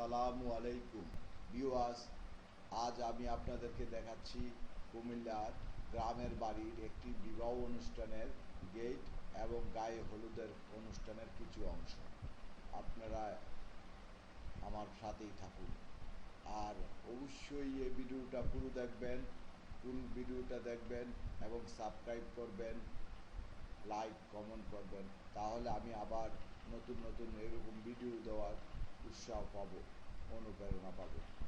আসসালামু আলাইকুম। বিওয়াস আজ আমি আপনাদেরকে দেখাচ্ছি কুমিল্লার গ্রামের বাড়ির একটি বিবাহ অনুষ্ঠানের গেট এবং গায়ে হলুদের অনুষ্ঠানের কিছু অংশ। আপনারা আমার সাথেই থাকুন। আর অবশ্যই এই ভিডিওটা পুরো দেখবেন, ফুল ভিডিওটা দেখবেন এবং সাবস্ক্রাইব করবেন, লাইক, কমেন্ট করবেন। তাহলে আমি আবার নতুন নতুন এরকম ভিডিও দেওয়ার puxar o pavor ou no belo na bagunça.